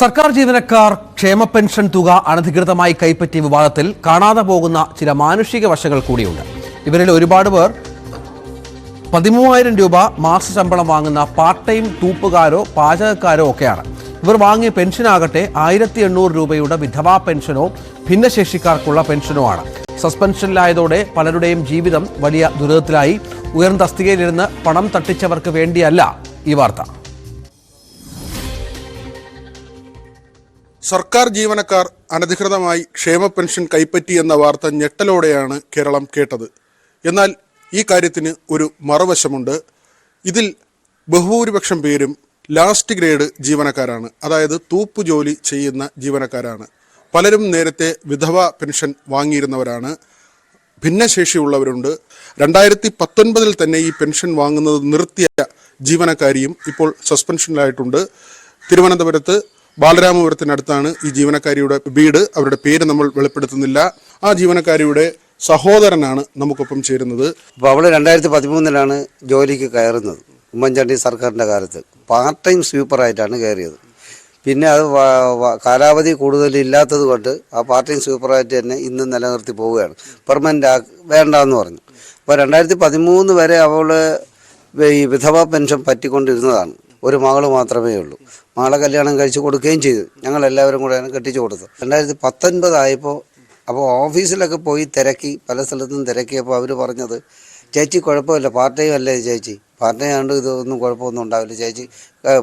സർക്കാർ ജീവനക്കാർ ക്ഷേമ പെൻഷൻ തുക അനധികൃതമായി കൈപ്പറ്റിയ വിവാദത്തിൽ കാണാതെ പോകുന്ന ചില മാനുഷിക വശങ്ങൾ കൂടിയുണ്ട്. ഇവരിൽ ഒരുപാട് പേർ പതിമൂവായിരം രൂപ മാസ ശമ്പളം വാങ്ങുന്ന പാർട്ട് ടൈം തൂപ്പുകാരോ പാചകക്കാരോ ഒക്കെയാണ്. ഇവർ വാങ്ങിയ പെൻഷനാകട്ടെ ആയിരത്തി എണ്ണൂറ് രൂപയുടെ വിധവാ പെൻഷനോ ഭിന്നശേഷിക്കാർക്കുള്ള പെൻഷനോ ആണ്. സസ്പെൻഷനിലായതോടെ പലരുടെയും ജീവിതം വലിയ ദുരിതത്തിലായി. ഉയർന്ന തസ്തികയിലിരുന്ന് പണം തട്ടിച്ചവർക്ക് വേണ്ടിയല്ല ഈ വാർത്ത. സർക്കാർ ജീവനക്കാർ അനധികൃതമായി ക്ഷേമ പെൻഷൻ കൈപ്പറ്റി എന്ന വാർത്ത ഞെട്ടലോടെയാണ് കേരളം കേട്ടത്. എന്നാൽ ഈ കാര്യത്തിന് ഒരു മറുവശമുണ്ട്. ഇതിൽ ബഹുഭൂരിപക്ഷം പേരും ലാസ്റ്റ് ഗ്രേഡ് ജീവനക്കാരാണ്. അതായത് തൂപ്പു ജോലി ചെയ്യുന്ന ജീവനക്കാരാണ്. പലരും നേരത്തെ വിധവ പെൻഷൻ വാങ്ങിയിരുന്നവരാണ്. ഭിന്നശേഷിയുള്ളവരുണ്ട്. രണ്ടായിരത്തി പത്തൊൻപതിൽ തന്നെ ഈ പെൻഷൻ വാങ്ങുന്നത് നിർത്തിയ ജീവനക്കാരിയും ഇപ്പോൾ സസ്പെൻഷനിലായിട്ടുണ്ട്. തിരുവനന്തപുരത്ത് ബാലരാമപുരത്തിനടുത്താണ് ഈ ജീവനക്കാരിയുടെ വീട്. അവരുടെ പേര് നമ്മൾ വെളിപ്പെടുത്തുന്നില്ല. ആ ജീവനക്കാരിയുടെ സഹോദരനാണ് നമുക്കൊപ്പം ചേരുന്നത്. അപ്പോൾ അവൾ രണ്ടായിരത്തി പതിമൂന്നിലാണ് ജോലിക്ക് കയറുന്നത് ഉമ്മൻചാണ്ടി സർക്കാരിന്റെ കാലത്ത്. പാർട്ട് ടൈം സ്വീപ്പറായിട്ടാണ് കയറിയത്. പിന്നെ അത് കാലാവധി കൂടുതൽ ഇല്ലാത്തത് കൊണ്ട് ആ പാർട്ട് ടൈം സ്വീപ്പറായിട്ട് തന്നെ ഇന്ന് നിലനിർത്തി പോവുകയാണ്. പെർമനന്റ് ആ വേണ്ടെന്ന് പറഞ്ഞു. അപ്പോൾ രണ്ടായിരത്തി പതിമൂന്ന് വരെ അവൾ ഈ വിധവ പെൻഷൻ പറ്റിക്കൊണ്ടിരുന്നതാണ്. ഒരു മകൾ മാത്രമേ ഉള്ളൂ. മകളെ കല്യാണം കഴിച്ചു കൊടുക്കുകയും ചെയ്തു. ഞങ്ങൾ എല്ലാവരും കൂടെയാണ് കെട്ടിച്ചു കൊടുത്തത് രണ്ടായിരത്തി പത്തൊൻപതായപ്പോൾ അപ്പോൾ ഓഫീസിലൊക്കെ പോയി തിരക്കി പല സ്ഥലത്തും തിരക്കിയപ്പോൾ അവർ പറഞ്ഞത് ചേച്ചി കുഴപ്പമില്ല. പാർട്ട് ടൈം അല്ലേ ചേച്ചി? പാർട്ട് ടൈം ആണ്ട് ഇതൊന്നും കുഴപ്പമൊന്നും ഉണ്ടാവില്ല. ചേച്ചി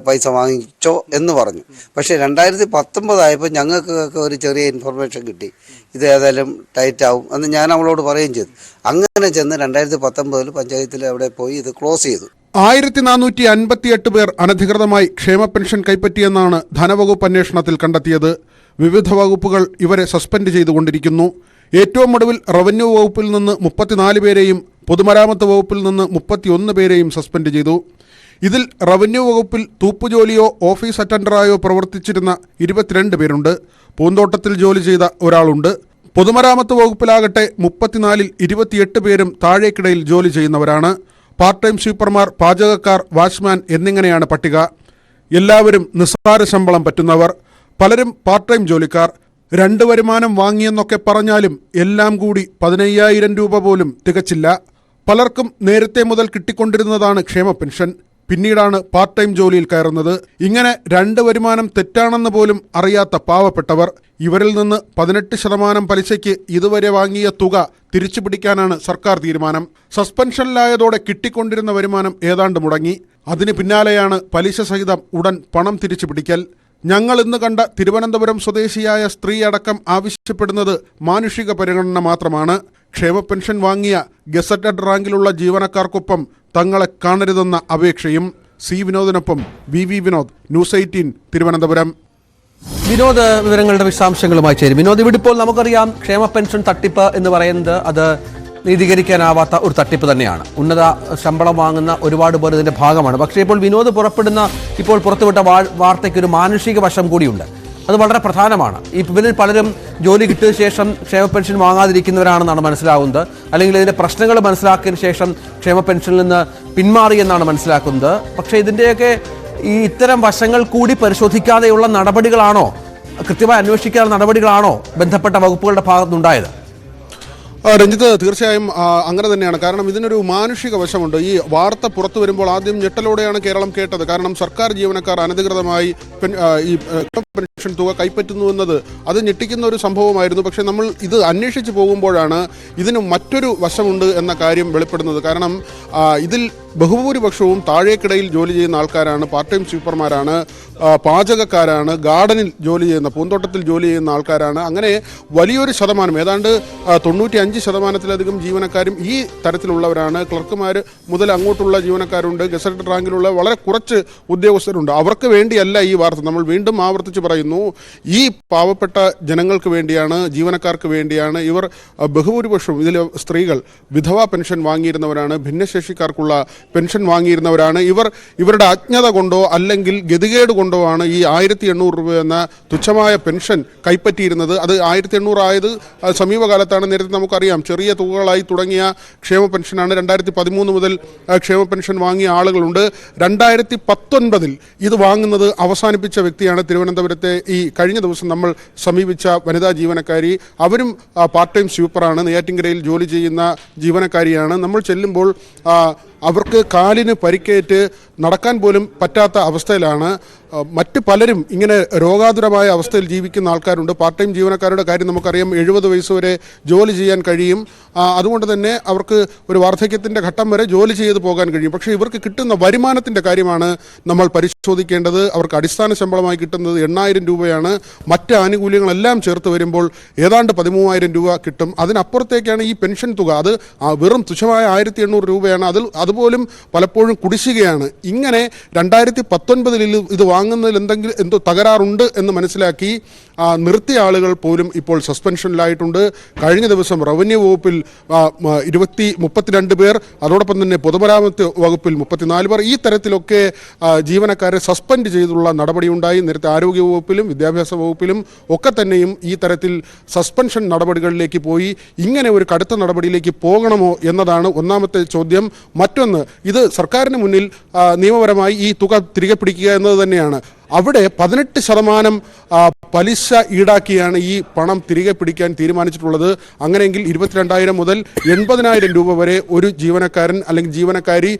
പൈസ വാങ്ങിച്ചോ എന്ന് പറഞ്ഞു. പക്ഷേ രണ്ടായിരത്തി പത്തൊമ്പതായപ്പോൾ ഞങ്ങൾക്കൊക്കെ ഒരു ചെറിയ ഇൻഫർമേഷൻ കിട്ടി. ഇത് ഏതായാലും ടൈറ്റ് ആവും എന്ന് ഞാൻ അവളോട് പറയുകയും ചെയ്തു. അങ്ങനെ ചെന്ന് രണ്ടായിരത്തി പത്തൊമ്പതിൽ പഞ്ചായത്തിൽ അവിടെ പോയി ഇത് ക്ലോസ് ചെയ്തു. ആയിരത്തി നാനൂറ്റി അൻപത്തിയെട്ട് പേർ അനധികൃതമായി ക്ഷേമ പെൻഷൻ കൈപ്പറ്റിയെന്നാണ് ധനവകുപ്പ് അന്വേഷണത്തിൽ കണ്ടെത്തിയത്. വിവിധ വകുപ്പുകൾ ഇവരെ സസ്പെൻഡ് ചെയ്തുകൊണ്ടിരിക്കുന്നു. ഏറ്റവും ഒടുവിൽ റവന്യൂ വകുപ്പിൽ നിന്ന് മുപ്പത്തിനാല് പേരെയും പൊതുമരാമത്ത് വകുപ്പിൽ നിന്ന് മുപ്പത്തിയൊന്ന് പേരെയും സസ്പെൻഡ് ചെയ്തു. ഇതിൽ റവന്യൂ വകുപ്പിൽ തൂപ്പുജോലിയോ ഓഫീസ് അറ്റൻഡറായോ പ്രവർത്തിച്ചിരുന്ന ഇരുപത്തിരണ്ട് പേരുണ്ട്. പൂന്തോട്ടത്തിൽ ജോലി ചെയ്ത ഒരാളുണ്ട്. പൊതുമരാമത്ത് വകുപ്പിലാകട്ടെ മുപ്പത്തിനാലിൽ ഇരുപത്തിയെട്ട് പേരും താഴേക്കിടയിൽ ജോലി ചെയ്യുന്നവരാണ്. പാർട്ട് ടൈം സ്വീപ്പർമാർ പാചകക്കാർ വാച്ച്മാൻ എന്നിങ്ങനെയാണ് പട്ടിക. എല്ലാവരും നിസ്സാര ശമ്പളം പറ്റുന്നവർ. പലരും പാർട്ട് ടൈം ജോലിക്കാർ. രണ്ട് വരുമാനം വാങ്ങിയെന്നൊക്കെ പറഞ്ഞാലും എല്ലാം കൂടി പതിനയ്യായിരം രൂപ പോലും തികച്ചില്ല. പലർക്കും നേരത്തെ മുതൽ കിട്ടിക്കൊണ്ടിരുന്നതാണ് ക്ഷേമ പെൻഷൻ. പിന്നീടാണ് പാർട്ട് ടൈം ജോലിയിൽ കയറുന്നത്. ഇങ്ങനെ രണ്ട് വരുമാനം തെറ്റാണെന്ന് പോലും അറിയാത്ത പാവപ്പെട്ടവർ ഇവരിൽ നിന്ന് പതിനെട്ട് ശതമാനം പലിശയ്ക്ക് ഇതുവരെ വാങ്ങിയ തുക തിരിച്ചു പിടിക്കാനാണ് സർക്കാർ തീരുമാനം. സസ്പെൻഷനിലായതോടെ കിട്ടിക്കൊണ്ടിരുന്ന വരുമാനം ഏതാണ്ട് മുടങ്ങി. അതിന് പിന്നാലെയാണ് പലിശ സഹിതം ഉടൻ പണം തിരിച്ചു പിടിക്കൽ. ഞങ്ങൾ ഇന്ന് കണ്ട തിരുവനന്തപുരം സ്വദേശിയായ സ്ത്രീ അടക്കം ആവശ്യപ്പെടുന്നത് മാനുഷിക പരിഗണന മാത്രമാണ്. ക്ഷേമ പെൻഷൻ വാങ്ങിയ ഗസറ്റഡ് റാങ്കിലുള്ള ജീവനക്കാർക്കൊപ്പം തങ്ങളെ കാണരുതെന്ന അപേക്ഷയും C വിനോദിനൊപ്പം V V Vinod news eighteen Thiruvananthapuram. വിനോദ വിവരങ്ങളുടെ വിശദാംശങ്ങളുമായി ചേരും. വിനോദ് ഇവിടെ ഇപ്പോൾ നമുക്കറിയാം ക്ഷേമ പെൻഷൻ തട്ടിപ്പ് എന്ന് പറയുന്നത് അത് നീതീകരിക്കാനാവാത്ത ഒരു തട്ടിപ്പ് തന്നെയാണ്. ഉന്നത ശമ്പളം വാങ്ങുന്ന ഒരുപാട് പേർ ഇതിന്റെ ഭാഗമാണ്. പക്ഷേ ഇപ്പോൾ വിനോദ് പുറപ്പെടുന്ന ഇപ്പോൾ പുറത്തുവിട്ട വാർത്തയ്ക്ക് ഒരു മാനുഷിക വശം കൂടിയുണ്ട്. അത് വളരെ പ്രധാനമാണ്. ഈ ഇവരിൽ പലരും ജോലി കിട്ടിയ ശേഷം ക്ഷേമ പെൻഷൻ വാങ്ങാതിരിക്കുന്നവരാണെന്നാണ് മനസ്സിലാവുന്നത്. അല്ലെങ്കിൽ ഇതിന്റെ പ്രശ്നങ്ങൾ മനസ്സിലാക്കിയതിനു ശേഷം ക്ഷേമ പെൻഷനിൽ നിന്ന് പിന്മാറി എന്നാണ് മനസ്സിലാക്കുന്നത്. പക്ഷേ ഇതിന്റെയൊക്കെ ഈ ഇത്തരം വശങ്ങൾ കൂടി പരിശോധിക്കാതെയുള്ള നടപടികളാണോ കൃത്യമായി അന്വേഷിക്കാനുള്ള നടപടികളാണോ ബന്ധപ്പെട്ട വകുപ്പുകളുടെ ഭാഗത്തുനിന്നുണ്ടായത്? രഞ്ജിത്ത് തീർച്ചയായും അങ്ങനെ തന്നെയാണ്. കാരണം ഇതിനൊരു മാനുഷിക വശമുണ്ട്. ഈ വാർത്ത പുറത്തു വരുമ്പോൾ ആദ്യം ഞെട്ടലോടെയാണ് കേരളം കേട്ടത്. കാരണം സർക്കാർ ജീവനക്കാർ അനധികൃതമായി ഈ പെൻഷൻ തുക കൈപ്പറ്റുന്നു എന്നത് അത് ഞെട്ടിക്കുന്ന ഒരു സംഭവമായിരുന്നു. പക്ഷേ നമ്മൾ ഇത് അന്വേഷിച്ച് പോകുമ്പോഴാണ് ഇതിന് മറ്റൊരു വശമുണ്ട് എന്ന കാര്യം വെളിപ്പെടുന്നത്. കാരണം ഇതിൽ ബഹുഭൂരിപക്ഷവും താഴേക്കിടയിൽ ജോലി ചെയ്യുന്ന ആൾക്കാരാണ് പാർട്ട് ടൈം സ്വീപ്പർമാരാണ് പാചകക്കാരാണ് ഗാർഡനിൽ ജോലി ചെയ്യുന്ന പൂന്തോട്ടത്തിൽ ജോലി ചെയ്യുന്ന ആൾക്കാരാണ്. അങ്ങനെ വലിയൊരു ശതമാനം ഏതാണ്ട് തൊണ്ണൂറ്റി അഞ്ച് ശതമാനത്തിലധികം ജീവനക്കാരും ഈ തരത്തിലുള്ളവരാണ്. ക്ലർക്കുമാർ മുതൽ അങ്ങോട്ടുള്ള ജീവനക്കാരുണ്ട്. ഗസറ്റഡ് റാങ്കിലുള്ള വളരെ കുറച്ച് ഉദ്യോഗസ്ഥരുണ്ട്. അവർക്ക് വേണ്ടിയല്ല ഈ വാർത്ത. നമ്മൾ വീണ്ടും ആവർത്തിച്ച് പറയുന്നു ഈ പാവപ്പെട്ട ജനങ്ങൾക്ക് വേണ്ടിയാണ് ജീവനക്കാർക്ക് വേണ്ടിയാണ് ഇവർ ബഹുഭൂരിപക്ഷം ഇതിൽ സ്ത്രീകൾ വിധവ പെൻഷൻ വാങ്ങിയിരുന്നവരാണ് ഭിന്നശേഷിക്കാർക്കുള്ള പെൻഷൻ വാങ്ങിയിരുന്നവരാണ്. ഇവർ ഇവരുടെ അജ്ഞത കൊണ്ടോ അല്ലെങ്കിൽ ഗതികേട് കൊണ്ടോ കൊണ്ടോ ആണ് ഈ ആയിരത്തി എണ്ണൂറ് രൂപ എന്ന തുച്ഛമായ പെൻഷൻ കൈപ്പറ്റിയിരുന്നത് അത് ആയിരത്തി എണ്ണൂറായത് സമീപകാലത്താണ്. നേരത്തെ നമുക്കറിയാം ചെറിയ തുകകളായി തുടങ്ങിയ ക്ഷേമ പെൻഷനാണ്. രണ്ടായിരത്തി പതിമൂന്ന് മുതൽ ക്ഷേമ പെൻഷൻ വാങ്ങിയ ആളുകളുണ്ട്. രണ്ടായിരത്തി പത്തൊൻപതിൽ ഇത് വാങ്ങുന്നത് അവസാനിപ്പിച്ച വ്യക്തിയാണ് തിരുവനന്തപുരത്തെ ഈ കഴിഞ്ഞ ദിവസം നമ്മൾ സമീപിച്ച വനിതാ ജീവനക്കാരി. അവരും പാർട്ട് ടൈം സ്വീപ്പറാണ്. നെയ്യാറ്റിൻകരയിൽ ജോലി ചെയ്യുന്ന ജീവനക്കാരിയാണ്. നമ്മൾ ചെല്ലുമ്പോൾ അവർക്ക് കാലിന് പരിക്കേറ്റ് നടക്കാൻ പോലും പറ്റാത്ത അവസ്ഥയിലാണ്. മറ്റ് പലരും ഇങ്ങനെ രോഗാതുരമായ അവസ്ഥയിൽ ജീവിക്കുന്ന ആൾക്കാരുണ്ട്. പാർട്ട് ടൈം ജീവനക്കാരുടെ കാര്യം നമുക്കറിയാം. എഴുപത് വയസ്സ് വരെ ജോലി ചെയ്യാൻ കഴിയും. അതുകൊണ്ട് തന്നെ അവർക്ക് ഒരു വാർദ്ധക്യത്തിന്റെ ഘട്ടം വരെ ജോലി ചെയ്ത് പോകാൻ കഴിയും. പക്ഷേ ഇവർക്ക് കിട്ടുന്ന വരുമാനത്തിന്റെ കാര്യമാണ് നമ്മൾ പരിശോധിക്കേണ്ടത് അവർക്ക് അടിസ്ഥാന ശമ്പളമായി കിട്ടുന്നത് എണ്ണായിരം രൂപയാണ്. മറ്റ് ആനുകൂല്യങ്ങളെല്ലാം ചേർത്ത് വരുമ്പോൾ ഏതാണ്ട് പതിമൂവായിരം രൂപ കിട്ടും. അതിനപ്പുറത്തേക്കാണ് ഈ പെൻഷൻ തുക. അത് വെറും തുച്ഛമായ ആയിരത്തി എണ്ണൂറ് രൂപയാണ്. അതിൽ അതുപോലും പലപ്പോഴും കുടിശ്ശികയാണ്. ഇങ്ങനെ രണ്ടായിരത്തി പത്തൊൻപതിൽ ഇത് വാങ്ങുന്നതിൽ എന്തെങ്കിലും എന്തോ തകരാറുണ്ട് എന്ന് മനസ്സിലാക്കി നിർത്തിയ ആളുകൾ പോലും ഇപ്പോൾ സസ്പെൻഷനിലായിട്ടുണ്ട്. കഴിഞ്ഞ ദിവസം റവന്യൂ വകുപ്പിൽ ഇരുപത്തി മുപ്പത്തിരണ്ട് പേർ അതോടൊപ്പം തന്നെ പൊതുമരാമത്ത് വകുപ്പിൽ മുപ്പത്തിനാല് പേർ ഈ തരത്തിലൊക്കെ ആ, ജീവനക്കാരെ സസ്പെൻഡ് ചെയ്തുള്ള നടപടിയുണ്ടായി നേരത്തെ ആരോഗ്യവകുപ്പിലും വിദ്യാഭ്യാസ വകുപ്പിലും ഒക്കെ തന്നെയും ഈ തരത്തിൽ സസ്പെൻഷൻ നടപടികളിലേക്ക് പോയി. ഇങ്ങനെ ഒരു കടുത്ത നടപടിയിലേക്ക് പോകണമോ എന്നതാണ് ഒന്നാമത്തെ ചോദ്യം. മറ്റൊന്ന് ഇത് സർക്കാരിന് മുന്നിൽ നിയമപരമായി ഈ തുക തിരികെ പിടിക്കുക എന്നത് തന്നെയാണ്. അവിടെ പതിനെട്ട് ശതമാനം പലിശ ഈടാക്കിയാണ് ഈ പണം തിരികെ പിടിക്കാൻ തീരുമാനിച്ചിട്ടുള്ളത്. അങ്ങനെയെങ്കിൽ ഇരുപത്തിരണ്ടായിരം മുതൽ എൺപതിനായിരം രൂപ വരെ ഒരു ജീവനക്കാരൻ അല്ലെങ്കിൽ ജീവനക്കാരി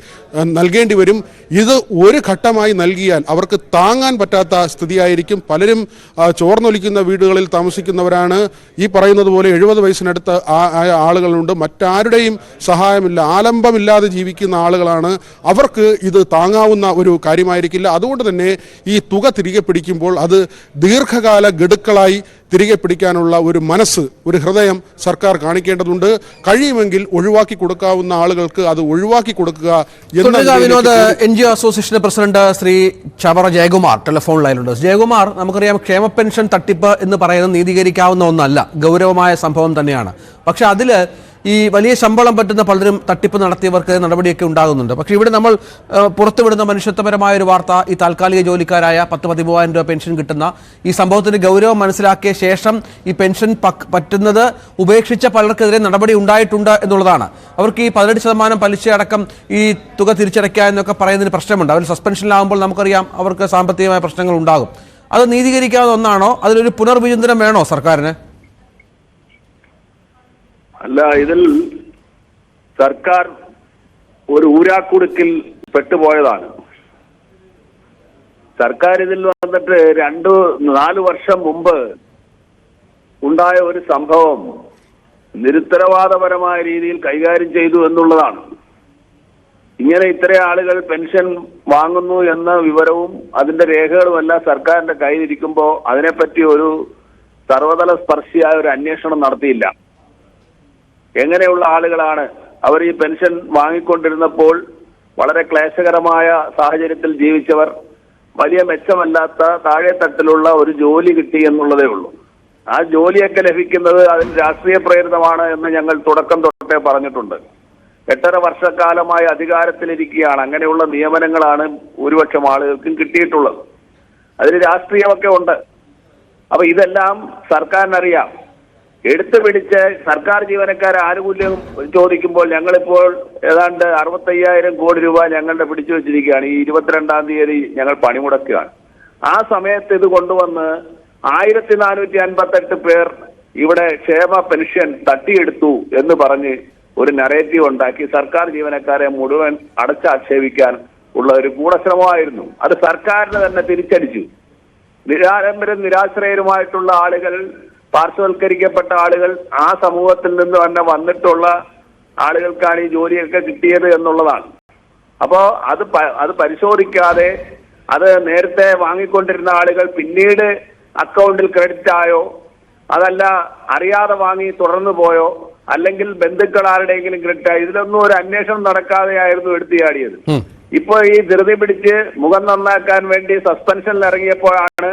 നൽകേണ്ടി വരും. ഇത് ഒരു ഘട്ടമായി നൽകിയാൽ അവർക്ക് താങ്ങാൻ പറ്റാത്ത സ്ഥിതിയായിരിക്കും. പലരും ചോർന്നൊലിക്കുന്ന വീടുകളിൽ താമസിക്കുന്നവരാണ്. ഈ പറയുന്നത് പോലെ എഴുപത് വയസ്സിനടുത്ത് ആയ ആളുകളുണ്ട്. മറ്റാരുടെയും സഹായമില്ല ആലംബമില്ലാതെ ജീവിക്കുന്ന ആളുകളാണ്. അവർക്ക് ഇത് താങ്ങാവുന്ന ഒരു കാര്യമായിരിക്കില്ല. അതുകൊണ്ട് തന്നെ ഈ തുക തിരികെ പിടിക്കുമ്പോൾ അത് ദീർഘകാല ഗഡുക്കളായി തിരികെ പിടിക്കാനുള്ള ഒരു മനസ്സ് ഒരു ഹൃദയം സർക്കാർ കാണിക്കേണ്ടതുണ്ട്. കഴിയുമെങ്കിൽ ഒഴിവാക്കി കൊടുക്കാവുന്ന ആളുകൾക്ക് അത് ഒഴിവാക്കി കൊടുക്കുക Vinod N G O association president Shri Chavara Jayakumar telephone ലൈനിലുണ്ട്. Jayakumar നമുക്കറിയാം ക്ഷേമ പെൻഷൻ തട്ടിപ്പ് എന്ന് പറയുന്നത് നീതീകരിക്കാവുന്ന ഒന്നല്ല. ഗൗരവമായ സംഭവം തന്നെയാണ്. പക്ഷെ അതിൽ ഈ വലിയ ശമ്പളം പറ്റുന്ന പലരും തട്ടിപ്പ് നടത്തിയവർക്ക് നടപടിയൊക്കെ ഉണ്ടാകുന്നുണ്ട്. പക്ഷേ ഇവിടെ നമ്മൾ പുറത്തുവിടുന്ന മനുഷ്യത്വപരമായ ഒരു വാർത്ത ഈ താൽക്കാലിക ജോലിക്കാരായ പത്ത് പതിമൂവായിരം രൂപ പെൻഷൻ കിട്ടുന്ന ഈ സംഭവത്തിന്റെ ഗൗരവം മനസ്സിലാക്കിയ ശേഷം ഈ പെൻഷൻ പറ്റുന്നത് ഉപേക്ഷിച്ച പലർക്കെതിരെ നടപടി ഉണ്ടായിട്ടുണ്ട് എന്നുള്ളതാണ്. അവർക്ക് ഈ പതിനെട്ട് ശതമാനം പലിശ അടക്കം ഈ തുക തിരിച്ചടയ്ക്കുക എന്നൊക്കെ പറയുന്നതിന് പ്രശ്നമുണ്ട്. അവർ സസ്പെൻഷനിലാകുമ്പോൾ നമുക്കറിയാം അവർക്ക് സാമ്പത്തികമായ പ്രശ്നങ്ങൾ ഉണ്ടാകും. അത് നീതീകരിക്കാവുന്ന ഒന്നാണോ? അതിലൊരു പുനർവിചിന്തനം വേണോ സർക്കാരിന്? അല്ല ഇതിൽ സർക്കാർ ഒരു ഊരാക്കുടുക്കിൽ പെട്ടുപോയതാണ്. സർക്കാർ ഇതിൽ വന്നിട്ട് രണ്ട് നാല് വർഷം മുമ്പ് ഉണ്ടായ ഒരു സംഭവം നിരുത്തരവാദപരമായ രീതിയിൽ കൈകാര്യം ചെയ്തു എന്നുള്ളതാണ്. ഇങ്ങനെ ഇത്ര ആളുകൾ പെൻഷൻ വാങ്ങുന്നു എന്ന വിവരവും അതിന്റെ രേഖകളുമെല്ലാം സർക്കാരിന്റെ കയ്യിലിരിക്കുമ്പോൾ അതിനെപ്പറ്റി ഒരു സർവതല സ്പർശിയായ ഒരു അന്വേഷണം നടത്തിയില്ല. എങ്ങനെയുള്ള ആളുകളാണ് അവർ ഈ പെൻഷൻ വാങ്ങിക്കൊണ്ടിരുന്നപ്പോൾ വളരെ ക്ലേശകരമായ സാഹചര്യത്തിൽ ജീവിച്ചവർ വലിയ മെച്ചമല്ലാത്ത താഴെത്തട്ടിലുള്ള ഒരു ജോലി കിട്ടി എന്നുള്ളതേ ഉള്ളൂ. ആ ജോലിയൊക്കെ ലഭിക്കുന്നത് അതിൽ രാഷ്ട്രീയ പ്രേരിതമാണ് എന്ന് ഞങ്ങൾ തുടക്കം തൊട്ടേ പറഞ്ഞിട്ടുണ്ട്. എട്ടര വർഷക്കാലമായി അധികാരത്തിലിരിക്കുകയാണ്. അങ്ങനെയുള്ള നിയമനങ്ങളാണ് ഭൂരിപക്ഷം ആളുകൾക്കും കിട്ടിയിട്ടുള്ളത്. അതിന് രാഷ്ട്രീയമൊക്കെ ഉണ്ട്. അപ്പൊ ഇതെല്ലാം സർക്കാരിനറിയാം. എടുത്തു പിടിച്ച് സർക്കാർ ജീവനക്കാരെ ആനുകൂല്യം ചോദിക്കുമ്പോൾ ഞങ്ങളിപ്പോൾ ഏതാണ്ട് അറുപത്തയ്യായിരം കോടി രൂപ ഞങ്ങളുടെ പിടിച്ചു വെച്ചിരിക്കുകയാണ്. ഈ ഇരുപത്തിരണ്ടാം തീയതി ഞങ്ങൾ പണിമുടക്കുകയാണ് ആ സമയത്ത് ഇത് കൊണ്ടുവന്ന് ആയിരത്തി നാനൂറ്റി അൻപത്തെട്ട് പേർ ഇവിടെ ക്ഷേമ പെൻഷൻ തട്ടിയെടുത്തു എന്ന് പറഞ്ഞ് ഒരു നറേറ്റീവ് ഉണ്ടാക്കി സർക്കാർ ജീവനക്കാരെ മുഴുവൻ അടച്ചാക്ഷേപിക്കാൻ ഉള്ള ഒരു കൂടശ്രമമായിരുന്നു. അത് സർക്കാരിന് തന്നെ തിരിച്ചടിച്ചു. നിരാലംബരും നിരാശ്രയരുമായിട്ടുള്ള ആളുകൾ പാർശ്വവൽക്കരിക്കപ്പെട്ട ആളുകൾ ആ സമൂഹത്തിൽ നിന്ന് തന്നെ വന്നിട്ടുള്ള ആളുകൾക്കാണ് ഈ ജോലിയൊക്കെ കിട്ടിയത് എന്നുള്ളതാണ്. അപ്പോ അത് അത് പരിശോധിക്കാതെ അത് നേരത്തെ വാങ്ങിക്കൊണ്ടിരുന്ന ആളുകൾ പിന്നീട് അക്കൗണ്ടിൽ ക്രെഡിറ്റ് ആയോ അതല്ല അറിയാതെ വാങ്ങി തുടർന്നു പോയോ അല്ലെങ്കിൽ ബന്ധുക്കൾ ആരുടെയെങ്കിലും ക്രെഡിറ്റ് ആയോ ഇതിലൊന്നും ഒരു അന്വേഷണം നടക്കാതെയായിരുന്നു എടുത്തിയാടിയത് ഇപ്പൊ ഈ ധൃതി പിടിച്ച് മുഖം നന്നാക്കാൻ വേണ്ടി സസ്പെൻഷനിൽ ഇറങ്ങിയപ്പോഴാണ്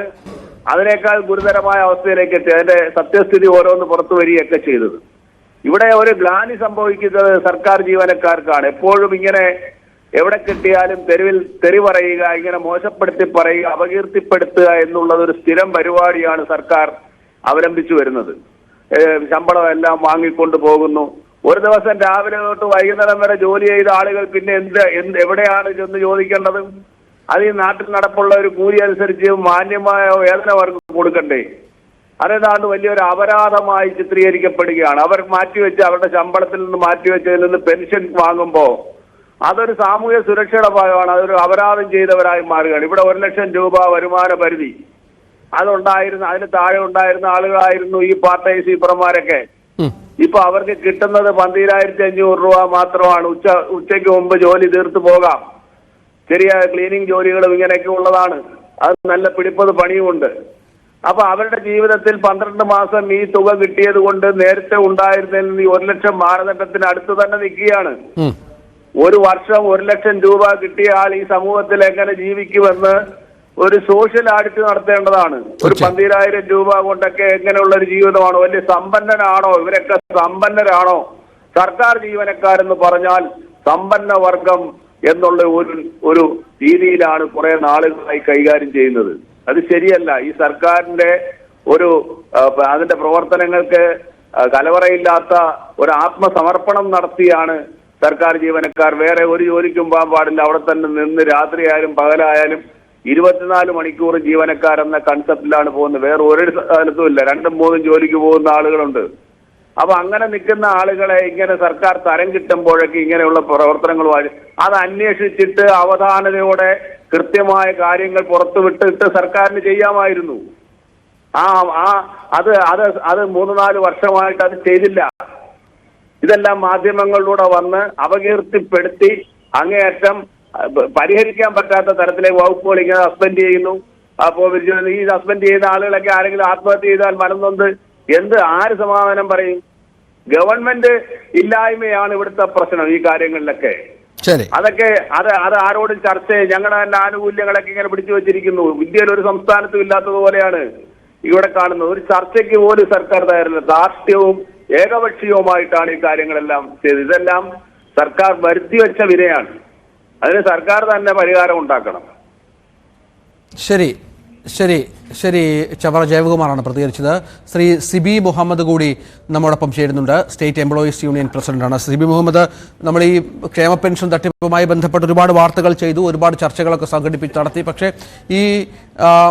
അതിനേക്കാൾ ഗുരുതരമായ അവസ്ഥയിലേക്ക് എത്തി. അതിന്റെ സത്യസ്ഥിതി ഓരോന്ന് പുറത്തു വരികയൊക്കെ ചെയ്തത്. ഇവിടെ ഒരു ഗ്ലാനി സംഭവിക്കുന്നത് സർക്കാർ ജീവനക്കാർക്കാണ്. എപ്പോഴും ഇങ്ങനെ എവിടെ കിട്ടിയാലും തെരുവിൽ തെറി പറയുക ഇങ്ങനെ മോശപ്പെടുത്തി പറയുക അപകീർത്തിപ്പെടുത്തുക എന്നുള്ളത് ഒരു സ്ഥിരം പരിപാടിയാണ് സർക്കാർ അവലംബിച്ചു വരുന്നത്. ശമ്പളം എല്ലാം വാങ്ങിക്കൊണ്ട് പോകുന്നു. ഒരു ദിവസം രാവിലെ തൊട്ട് വൈകുന്നേരം വരെ ജോലി ചെയ്ത ആളുകൾ പിന്നെ എന്ത് എന്ത് എവിടെയാണ് ചെന്ന് ചോദിക്കേണ്ടത്? അത് ഈ നാട്ടിൽ നടപ്പുള്ള ഒരു കൂലി അനുസരിച്ച് മാന്യമായ വേതനം അവർക്ക് കൊടുക്കണ്ടേ? അതേതാണ്ട് വലിയൊരു അപരാധമായി ചിത്രീകരിക്കപ്പെടുകയാണ്. അവർ മാറ്റിവെച്ച് അവരുടെ ശമ്പളത്തിൽ നിന്ന് മാറ്റിവെച്ചതിൽ നിന്ന് പെൻഷൻ വാങ്ങുമ്പോൾ അതൊരു സാമൂഹ്യ സുരക്ഷയുടെ ഭാഗമാണ്. അതൊരു അപരാധം ചെയ്തവരായി മാറുകയാണ്. ഇവിടെ ഒരു ലക്ഷം രൂപ വരുമാന പരിധി. അതുണ്ടായിരുന്ന അതിന് താഴെ ഉണ്ടായിരുന്ന ആളുകളായിരുന്നു ഈ പാർട്ട് ഐ സ്വീപ്പർമാരൊക്കെ ഇപ്പൊ അവർക്ക് കിട്ടുന്നത് പന്തിരായിരത്തി അഞ്ഞൂറ് രൂപ മാത്രമാണ്. ഉച്ച ഉച്ചയ്ക്ക് മുമ്പ് ജോലി തീർത്തു പോകാം. ശരിയായ ക്ലീനിങ് ജോലികളും ഇങ്ങനെയൊക്കെ ഉള്ളതാണ്. അത് നല്ല പിടിപ്പത് പണിയുമുണ്ട്. അപ്പൊ അവരുടെ ജീവിതത്തിൽ പന്ത്രണ്ട് മാസം ഈ തുക കിട്ടിയത് കൊണ്ട് നേരത്തെ ഉണ്ടായിരുന്നതിൽ ഒരു ലക്ഷം മാനദണ്ഡത്തിന് അടുത്ത് തന്നെ നിൽക്കുകയാണ്. ഒരു വർഷം ഒരു ലക്ഷം രൂപ കിട്ടിയ ആൾ ഈ സമൂഹത്തിൽ എങ്ങനെ ജീവിക്കുമെന്ന് ഒരു സോഷ്യൽ ആഡിറ്റ് നടത്തേണ്ടതാണ്. ഒരു. പന്തിരായിരം രൂപ കൊണ്ടൊക്കെ എങ്ങനെയുള്ള ഒരു ജീവിതമാണോ? വലിയ സമ്പന്നനാണോ? ഇവരൊക്കെ സമ്പന്നരാണോ? സർക്കാർ ജീവനക്കാരെന്ന് പറഞ്ഞാൽ സമ്പന്ന വർഗം എന്നുള്ള ഒരു ഒരു രീതിയിലാണ് കുറെ നാളുകളായി കൈകാര്യം ചെയ്യുന്നത്. അത് ശരിയല്ല. ഈ സർക്കാരിന്റെ ഒരു അതിന്റെ പ്രവർത്തനങ്ങൾക്ക് കലവറയില്ലാത്ത ഒരു ആത്മസമർപ്പണം നടത്തിയാണ് സർക്കാർ ജീവനക്കാർ. വേറെ ഒരു ജോലിക്കും പോകാൻ പാടില്ല. അവിടെ തന്നെ നിന്ന് രാത്രിയായാലും പകലായാലും ഇരുപത്തിനാല് മണിക്കൂർ ജീവനക്കാരെന്ന കൺസെപ്റ്റിലാണ് പോകുന്നത്. വേറെ ഒരു സ്ഥലത്തും ഇല്ല. രണ്ടും മൂന്നും ജോലിക്ക് പോകുന്ന ആളുകളുണ്ട്. അപ്പൊ അങ്ങനെ നിൽക്കുന്ന ആളുകളെ ഇങ്ങനെ സർക്കാർ തരം കിട്ടുമ്പോഴൊക്കെ ഇങ്ങനെയുള്ള പ്രവർത്തനങ്ങളുമായി അത് അന്വേഷിച്ചിട്ട് അവധാനതയോടെ കൃത്യമായ കാര്യങ്ങൾ പുറത്തുവിട്ടിട്ട് സർക്കാരിന് ചെയ്യാമായിരുന്നു. ആ ആ അത് അത് അത് മൂന്ന് നാല് വർഷമായിട്ട് അത് ചെയ്തില്ല. ഇതെല്ലാം മാധ്യമങ്ങളിലൂടെ വന്ന് അപകീർത്തിപ്പെടുത്തി അങ്ങേയറ്റം പരിഹരിക്കാൻ പറ്റാത്ത തരത്തിലെ വകുപ്പുകൾ ഇങ്ങനെ സസ്പെൻഡ് ചെയ്യുന്നു. അപ്പോ ഈ സസ്പെൻഡ് ചെയ്യുന്ന ആളുകളൊക്കെ ആരെങ്കിലും ആത്മഹത്യ ചെയ്താൽ മനംനൊന്ത് എന്ത് ആര് സമാധാനം പറയും? ഗവൺമെന്റ് ഇല്ലായ്മയാണ് ഇവിടുത്തെ പ്രശ്നം ഈ കാര്യങ്ങളിലൊക്കെ. ശരി. അതൊക്കെ അത് അത് ആരോടും ചർച്ച. ഞങ്ങളുടെ തന്നെ ആനുകൂല്യങ്ങളൊക്കെ ഇങ്ങനെ പിടിച്ചു വെച്ചിരിക്കുന്നു. ഇന്ത്യയിൽ ഒരു സംസ്ഥാനത്തും ഇല്ലാത്തതുപോലെയാണ് ഇവിടെ കാണുന്നത്. ഒരു ചർച്ചയ്ക്ക് പോലും സർക്കാർ തയ്യാറില്ല. ധാർഷ്ട്യവും ഏകപക്ഷീയവുമായിട്ടാണ് ഈ കാര്യങ്ങളെല്ലാം ചെയ്തത്. ഇതെല്ലാം സർക്കാർ വരുത്തി വെച്ച വിനയാണ് അതിന് സർക്കാർ തന്നെ പരിഹാരം ഉണ്ടാക്കണം. ശരി. ശരി. ശരി ചവറ ജയകുമാറാണ് പ്രതികരിച്ചത്. ശ്രീ സിബി മുഹമ്മദ് കൂടി നമ്മോടൊപ്പം ചേരുന്നുണ്ട്. സ്റ്റേറ്റ് എംപ്ലോയീസ് യൂണിയൻ പ്രസിഡന്റാണ് സിബി മുഹമ്മദ് നമ്മൾ ഈ ക്ഷേമ പെൻഷൻ തട്ടിപ്പുമായി ബന്ധപ്പെട്ട് ഒരുപാട് വാർത്തകൾ ചെയ്തു ഒരുപാട് ചർച്ചകളൊക്കെ സംഘടിപ്പിച്ച് നടത്തി. പക്ഷേ ഈ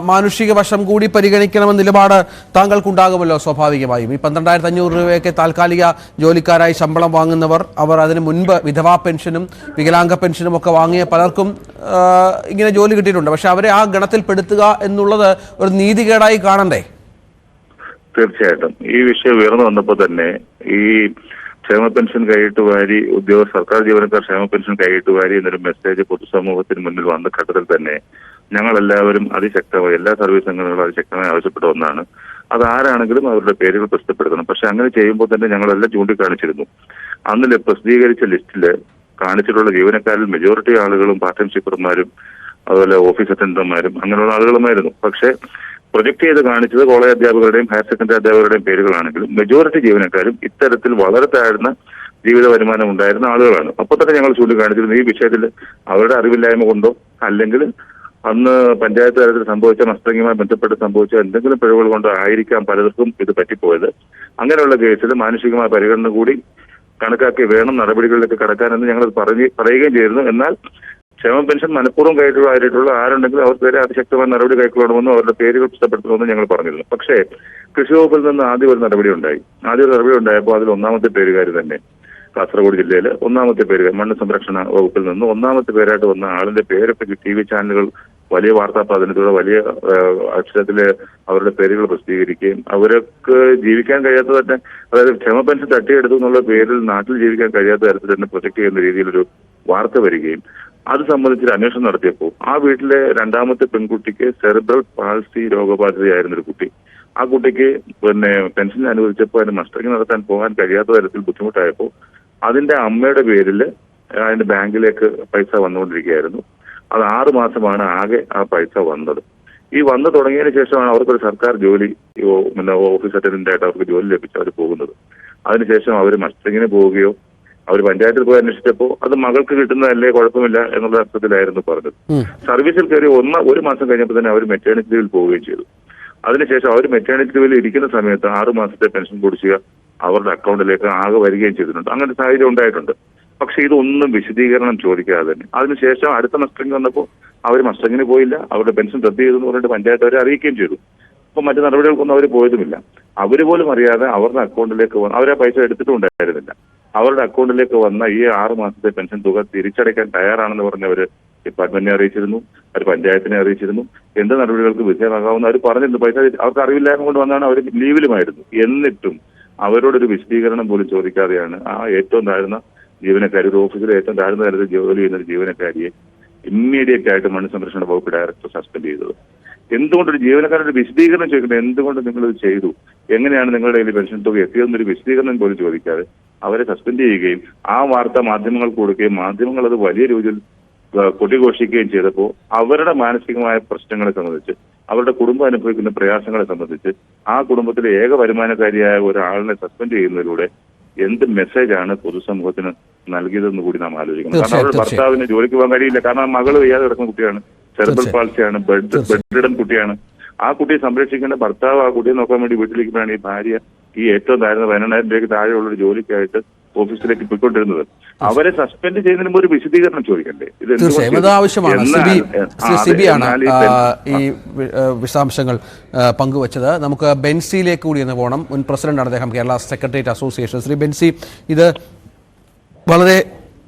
മാനുഷിക വശം കൂടി പരിഗണിക്കണമെന്ന നിലപാട് താങ്കൾക്കുണ്ടാകുമല്ലോ സ്വാഭാവികമായും. ഈ പന്ത്രണ്ടായിരത്തി അഞ്ഞൂറ് രൂപയൊക്കെ താൽക്കാലിക ജോലിക്കാരായി ശമ്പളം വാങ്ങുന്നവർ അവർ അതിന് മുൻപ് വിധവാ പെൻഷനും വികലാംഗ പെൻഷനും ഒക്കെ വാങ്ങിയ പലർക്കും ഇങ്ങനെ ജോലി കിട്ടിയിട്ടുണ്ട്. പക്ഷേ അവരെ ആ ഗണത്തിൽ പെടുത്തുക എന്നുള്ളത് ഒരു നീതികേടായി കാണണ്ടേ? തീർച്ചയായിട്ടും. ഈ വിഷയം ഉയർന്നു വന്നപ്പോൾ തന്നെ ഈ ക്ഷേമ പെൻഷൻ കൈയിട്ട് വാരി ഉദ്യോഗ സർക്കാർ ജീവനക്കാർ ക്ഷേമ പെൻഷൻ കൈയിട്ട് വാരി എന്നൊരു മെസ്സേജ് പൊതുസമൂഹത്തിന് മുന്നിൽ വന്ന ഘട്ടത്തിൽ തന്നെ ഞങ്ങൾ എല്ലാവരും അതിശക്തമായി എല്ലാ സർവീസ് സംഘടനകളും അതിശക്തമായി ആവശ്യപ്പെട്ട ഒന്നാണ്. അത് ആരാണെങ്കിലും അവരുടെ പേരുകൾ പ്രസിദ്ധപ്പെടുത്തണം. പക്ഷെ അങ്ങനെ ചെയ്യുമ്പോൾ തന്നെ ഞങ്ങളെല്ലാം ചൂണ്ടിക്കാണിച്ചിരുന്നു. അന്ന് പ്രസിദ്ധീകരിച്ച ലിസ്റ്റിൽ കാണിച്ചിട്ടുള്ള ജീവനക്കാരിൽ മെജോറിറ്റി ആളുകളും പാർട്ട് ടൈം അതുപോലെ ഓഫീസ് അറ്റൻഡർമാരും അങ്ങനെയുള്ള ആളുകളുമായിരുന്നു. പക്ഷേ പ്രൊജക്ട് ചെയ്ത് കാണിച്ചത് കോളേജ് അധ്യാപകരുടെയും ഹയർ സെക്കൻഡറി അധ്യാപകരുടെയും പേരുകളാണെങ്കിലും മെജോറിറ്റി ജീവനക്കാരും ഇത്തരത്തിൽ വളരെ താഴ്ന്ന ജീവിത വരുമാനം ഉണ്ടായിരുന്ന ആളുകളാണ്. അപ്പൊ തന്നെ ഞങ്ങൾ ചൂണ്ടിക്കാണിച്ചിരുന്നു ഈ വിഷയത്തിൽ അവരുടെ അറിവില്ലായ്മ കൊണ്ടോ അല്ലെങ്കിൽ അന്ന് പഞ്ചായത്ത് തലത്തിൽ സംഭവിച്ച നഷ്ടങ്ങളുമായി ബന്ധപ്പെട്ട് സംഭവിച്ച എന്തെങ്കിലും പിഴവുകൾ കൊണ്ടോ ആയിരിക്കാം പലർക്കും ഇത് പറ്റിപ്പോയത്. അങ്ങനെയുള്ള കേസിൽ മാനുഷികമായ പരിഗണന കൂടി കണക്കാക്കി വേണം നടപടികളിലേക്ക് കടക്കാനെന്ന് ഞങ്ങൾ പറയുകയും ചെയ്തിരുന്നു. എന്നാൽ ക്ഷേമ പെൻഷൻ മനഃപൂർവം കയറ്റുള്ളതായിട്ടുള്ള ആരുണ്ടെങ്കിലും അവർക്ക് വരെ അതിശക്തമായ നടപടി കൈക്കൊള്ളണമെന്നും അവരുടെ പേരുകൾ പുസ്തകപ്പെടുത്തണമെന്നും ഞങ്ങൾ പറഞ്ഞിരുന്നു. പക്ഷേ കൃഷി വകുപ്പിൽ നിന്ന് ആദ്യം ഒരു നടപടി ഉണ്ടായി. ആദ്യ ഒരു നടപടി ഉണ്ടായപ്പോൾ അതിൽ ഒന്നാമത്തെ പേരുകാർ തന്നെ കാസർഗോഡ് ജില്ലയിൽ ഒന്നാമത്തെ പേര് മണ്ണ് സംരക്ഷണ വകുപ്പിൽ നിന്ന് ഒന്നാമത്തെ പേരായിട്ട് വന്ന ആളിന്റെ പേരൊക്കെ ടി വി ചാനലുകൾ വലിയ വാർത്താ പ്രാതിനിധ്യത്തോടെ വലിയ അക്ഷരത്തിൽ അവരുടെ പേരുകൾ പ്രസിദ്ധീകരിക്കുകയും അവർക്ക് ജീവിക്കാൻ കഴിയാത്ത തന്നെ അതായത് ക്ഷമ പെൻഷൻ തട്ടിയെടുത്തു എന്നുള്ള പേരിൽ നാട്ടിൽ ജീവിക്കാൻ കഴിയാത്ത തരത്തിൽ തന്നെ പ്രൊജക്ട് ചെയ്യുന്ന രീതിയിലൊരു വാർത്ത വരികയും അത് സംബന്ധിച്ചൊരു അന്വേഷണം നടത്തിയപ്പോൾ ആ വീട്ടിലെ രണ്ടാമത്തെ പെൺകുട്ടിക്ക് സെറിബ്രൽ പാൾസി രോഗബാധിതയായിരുന്ന ഒരു കുട്ടി. ആ കുട്ടിക്ക് പിന്നെ പെൻഷൻ അനുവദിച്ചപ്പോൾ അതിന് മസ്റ്ററിങ് നടത്താൻ പോകാൻ കഴിയാത്ത തരത്തിൽ ബുദ്ധിമുട്ടായപ്പോൾ അതിന്റെ അമ്മയുടെ പേരിൽ അതിന്റെ ബാങ്കിലേക്ക് പൈസ വന്നുകൊണ്ടിരിക്കുകയായിരുന്നു. അത് ആറു മാസമാണ് ആകെ ആ പൈസ വന്നത്. ഈ വന്നു തുടങ്ങിയതിന് ശേഷമാണ് അവർക്കൊരു സർക്കാർ ജോലി പിന്നെ ഓഫീസ് അറ്റൻഡന്റ് ആയിട്ട് അവർക്ക് ജോലി ലഭിച്ചു അവർ പോകുന്നത്. അതിനുശേഷം അവർ മസ്റ്ററിങ്ങിന് പോവുകയോ അവർ പഞ്ചായത്തിൽ പോയി അന്വേഷിച്ചപ്പോൾ അത് മകൾക്ക് കിട്ടുന്നതല്ലേ കുഴപ്പമില്ല എന്നുള്ള അർത്ഥത്തിലായിരുന്നു പറഞ്ഞത്. സർവീസിൽ കയറി ഒന്ന് ഒരു മാസം കഴിഞ്ഞപ്പോൾ തന്നെ അവർ മെറ്റേണിറ്റി ലീവിൽ പോവുകയും ചെയ്തു. അതിനുശേഷം അവർ മെറ്റേണിറ്റി ലീവിൽ ഇരിക്കുന്ന സമയത്ത് ആറു മാസത്തെ പെൻഷൻ കുടിശ്ശിക അവരുടെ അക്കൗണ്ടിലേക്ക് ആകെ വരികയും ചെയ്തിട്ടുണ്ട്. അങ്ങനെ സാഹചര്യം ഉണ്ടായിട്ടുണ്ട്. പക്ഷെ ഇതൊന്നും വിശദീകരണം ചോദിക്കാതെ തന്നെ. അതിനുശേഷം അടുത്ത മസ്റ്ററിംഗ് വന്നപ്പോൾ അവർ മസ്റ്ററിങ്ങിന് പോയില്ല. അവരുടെ പെൻഷൻ റദ്ദ് ചെയ്തു എന്ന് പറഞ്ഞിട്ട് പഞ്ചായത്ത് അവരെ അറിയിക്കുകയും ചെയ്തു. അപ്പൊ മറ്റു നടപടികൾക്കൊന്നും അവർ പോയതുമില്ല. അവർ പോലും അറിയാതെ അവരുടെ അക്കൗണ്ടിലേക്ക് അവർ അവരെ പൈസ എടുത്തിട്ടുണ്ടായിരുന്നില്ല അവരുടെ അക്കൗണ്ടിലേക്ക് വന്ന ഈ ആറ് മാസത്തെ പെൻഷൻ തുക തിരിച്ചടയ്ക്കാൻ തയ്യാറാണെന്ന് പറഞ്ഞവര് ഡിപ്പാർട്ട്മെന്റിനെ അറിയിച്ചിരുന്നു അവർ പഞ്ചായത്തിനെ അറിയിച്ചിരുന്നു. എന്ത് നടപടികൾക്ക് വിധേയമാകാവുന്ന അവർ പറഞ്ഞിരുന്നു. പൈസ അവർക്ക് അറിവില്ലായ്മ കൊണ്ട് വന്നാണ് അവർ ലീവിലുമായിരുന്നു. എന്നിട്ടും അവരോടൊരു വിശദീകരണം പോലും ചോദിക്കാതെയാണ് ആ ഏറ്റവും താഴ്ന്ന ജീവനക്കാരി ഒരു ഓഫീസിലെ ഏറ്റവും താഴ്ന്ന തരത്തിൽ ജോലി ചെയ്യുന്ന ഒരു ജീവനക്കാരിയെ ഇമ്മീഡിയറ്റ് ആയിട്ട് മണ്ണ് സംരക്ഷണ വകുപ്പ് ഡയറക്ടർ സസ്പെൻഡ് ചെയ്തത്. എന്തുകൊണ്ട് ഒരു ജീവനക്കാരുടെ വിശദീകരണം ചോദിക്കുന്നത് എന്തുകൊണ്ട് നിങ്ങൾ ഇത് ചെയ്തു? എങ്ങനെയാണ് നിങ്ങളുടെ കയ്യിൽ പെൻഷൻ തുക എത്തിയതെന്നൊരു വിശദീകരണം പോലും ചോദിക്കാതെ അവരെ സസ്പെൻഡ് ചെയ്യുകയും ആ വാർത്ത മാധ്യമങ്ങൾക്ക് കൊടുക്കുകയും മാധ്യമങ്ങൾ അത് വലിയ രീതിയിൽ കൊടിഘോഷിക്കുകയും ചെയ്തപ്പോൾ അവരുടെ മാനസികമായ പ്രശ്നങ്ങളെ സംബന്ധിച്ച് അവരുടെ കുടുംബം അനുഭവിക്കുന്ന പ്രയാസങ്ങളെ സംബന്ധിച്ച് ആ കുടുംബത്തിലെ ഏക വരുമാനക്കാരിയായ ഒരാളിനെ സസ്പെൻഡ് ചെയ്യുന്നതിലൂടെ എന്ത് മെസ്സേജാണ് പൊതുസമൂഹത്തിന് നൽകിയതെന്ന് കൂടി നാം ആലോചിക്കണം. കാരണം അവരുടെ. ഭർത്താവിന് ജോലിക്ക് പോകാൻ കഴിയില്ല. കാരണം ആ മകൾ വയ്യാതെ കിടക്കുന്ന കുട്ടിയാണ്. സെർബൽ. പാൾസിയാണ് ബെഡ് ബെഡ്രിഡൻ കുട്ടിയാണ്. ആ കുട്ടിയെ സംരക്ഷിക്കേണ്ട ഭർത്താവ് ആ കുട്ടിയെ നോക്കാൻ വേണ്ടി വീട്ടിലിരിക്കുമ്പോഴാണ് ഈ ഭാര്യ ഈ ഏറ്റവും താഴ്ന്ന പതിനെണ്ണായിരം രൂപയ്ക്ക് താഴെയുള്ള ഒരു ജോലിക്കായിട്ട് ഓഫീസിലേക്ക് പോയിക്കൊണ്ടിരുന്നത്. അവരെ സസ്പെൻഡ് ചെയ്യുന്നതിന് മുമ്പ് ഒരു വിശദീകരണം ചോദിക്കണ്ടേ? ഇത് തീർച്ചയായും. ആവശ്യമാണ് സിബി സിബിയാണ് ഈ വിശദാംശങ്ങൾ പങ്കുവച്ചത്. നമുക്ക് ബെൻസിയിലേക്ക് കൂടി ഒന്ന് പോകണം മുൻ പ്രസിഡന്റാണ് അദ്ദേഹം കേരള സെക്രട്ടേറിയറ്റ് അസോസിയേഷൻ. ശ്രീ ബെൻസി ഇത് വളരെ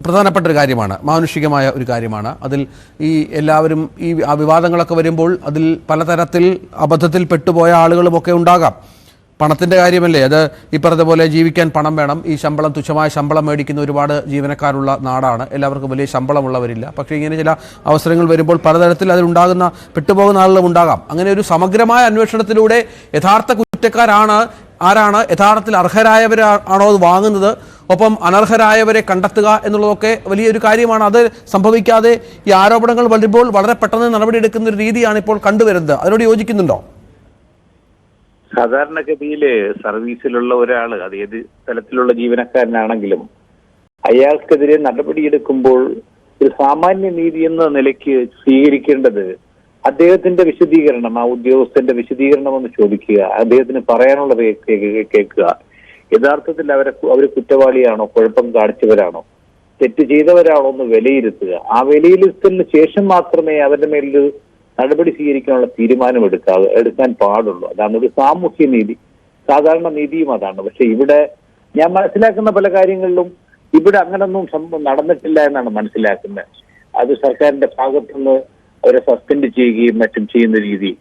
പ്രധാനപ്പെട്ട ഒരു കാര്യമാണ്. മാനുഷികമായ ഒരു കാര്യമാണ്. അതിൽ ഈ എല്ലാവരും ഈ വിവാദങ്ങളൊക്കെ വരുമ്പോൾ അതിൽ പലതരത്തിൽ അബദ്ധത്തിൽ പെട്ടുപോയ ആളുകളുമൊക്കെ ഉണ്ടാകാം. പണത്തിന്റെ കാര്യമല്ലേ? അത് ഈ പറഞ്ഞ പോലെ ജീവിക്കാൻ പണം വേണം. ഈ ശമ്പളം തുച്ഛമായ ശമ്പളം മേടിക്കുന്ന ഒരുപാട് ജീവനക്കാരുള്ള നാടാണ്. എല്ലാവർക്കും വലിയ ശമ്പളമുള്ളവരില്ല. പക്ഷേ ഇങ്ങനെ ചില അവസരങ്ങൾ വരുമ്പോൾ പലതരത്തിൽ അതിലുണ്ടാകുന്ന പെട്ടുപോകുന്ന ആളുകളും ഉണ്ടാകാം. അങ്ങനെ ഒരു സമഗ്രമായ അന്വേഷണത്തിലൂടെ യഥാർത്ഥ കുറ്റക്കാരാണ് ആരാണ് യഥാർത്ഥത്തിൽ അർഹരായവരാണോ അത് വാങ്ങുന്നത്? ഒപ്പം അനർഹരായവരെ കണ്ടെത്തുക എന്നുള്ളതൊക്കെ വലിയൊരു കാര്യമാണ്. അത് സംഭവിക്കാതെ ഈ ആരോപണങ്ങൾ വരുമ്പോൾ വളരെ പെട്ടെന്ന് നടപടിയെടുക്കുന്ന ഒരു രീതിയാണ് ഇപ്പോൾ കണ്ടുവരുന്നത്. അതിനോട് യോജിക്കുന്നുണ്ടോ? സാധാരണഗതിയിൽ സർവീസിലുള്ള ഒരാൾ അത് ഏത് തലത്തിലുള്ള ജീവനക്കാരനാണെങ്കിലും അയാൾക്കെതിരെ നടപടിയെടുക്കുമ്പോൾ ഒരു സാമാന്യ നീതി എന്ന നിലയ്ക്ക് സ്വീകരിക്കേണ്ടത് അദ്ദേഹത്തിന്റെ വിശദീകരണം ആ ഉദ്യോഗസ്ഥന്റെ വിശദീകരണം ഒന്ന് ചോദിക്കുക അദ്ദേഹത്തിന് പറയാനുള്ള കേൾക്കുക. യഥാർത്ഥത്തിൽ അവരെ അവർ കുറ്റവാളിയാണോ കുഴപ്പം കാണിച്ചവരാണോ തെറ്റ് ചെയ്തവരാണോ എന്ന് വിലയിരുത്തുക. ആ വിലയിരുത്തലിന് ശേഷം മാത്രമേ അവരുടെ മേലിൽ നടപടി സ്വീകരിക്കാനുള്ള തീരുമാനം എടുക്കാതെ എടുക്കാൻ പാടുള്ളൂ. അതാണ് ഒരു സാമൂഹ്യ നീതി. സാധാരണ നീതിയും അതാണ്. പക്ഷെ ഇവിടെ ഞാൻ മനസ്സിലാക്കുന്ന പല കാര്യങ്ങളിലും ഇവിടെ അങ്ങനൊന്നും സംഭവം നടന്നിട്ടില്ല എന്നാണ് മനസ്സിലാക്കുന്നത്. അത് സർക്കാരിന്റെ ഭാഗത്തുനിന്ന് അവരെ സസ്പെൻഡ് ചെയ്യുകയും മറ്റും ചെയ്യുന്ന രീതി.